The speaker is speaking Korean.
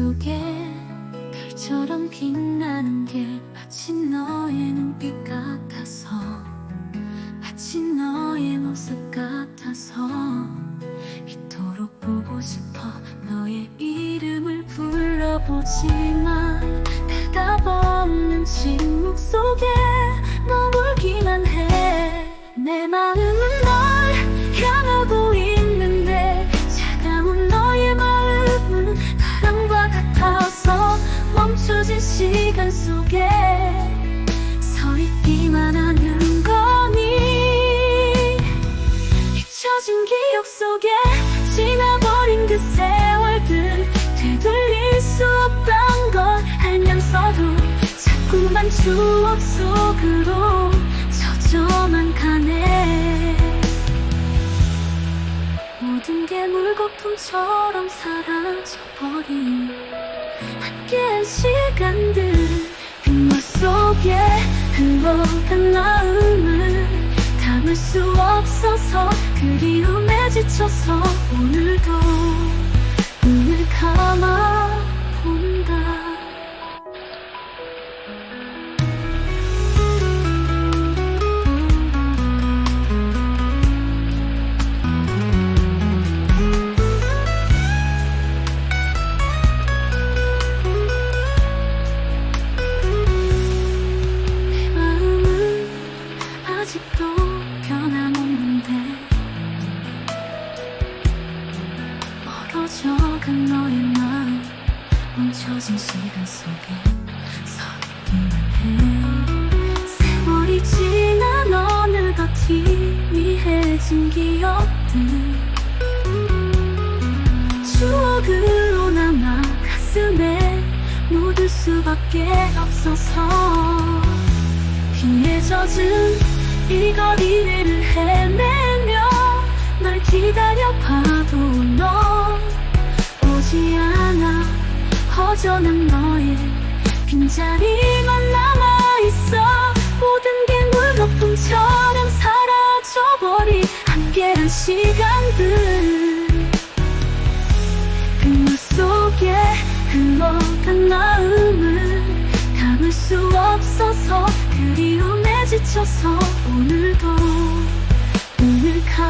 속에 별처럼 빛나는 게 마치 너의 눈빛 같아서 마치 너의 모습 같아서 이토록 보고 싶어 너의 이름을 불러보지만 대답 없는 침묵 속에 시간 속에 서 있기만 하는 거니? 잊혀진 기억 속에 지나버린 그 세월들 되돌릴 수 없던 걸 알면서도 자꾸만 추억 속으로 젖어만 가네. 모든 게 물거품처럼 사라져버린 함께한 시간들 빗물 속에 흘러간 마음을 담을 수 없어서 그리움에 지쳐서 오늘도 눈을 감아 멈춰진 시간 속에 서 있기만 해. 세월이 지나 어느덧 희미해진 기억들. 추억으로 남아 가슴에 묻을 수밖에 없어서 비에 젖은 이 거리를 헤매 허전한 너의 빈자리만 남아있어. 모든 게 물거품처럼 사라져버린 함께한 시간들. 빗물 속에 흘러간 마음을 담을 수 없어서 그리움에 지쳐서 오늘도 감아 본다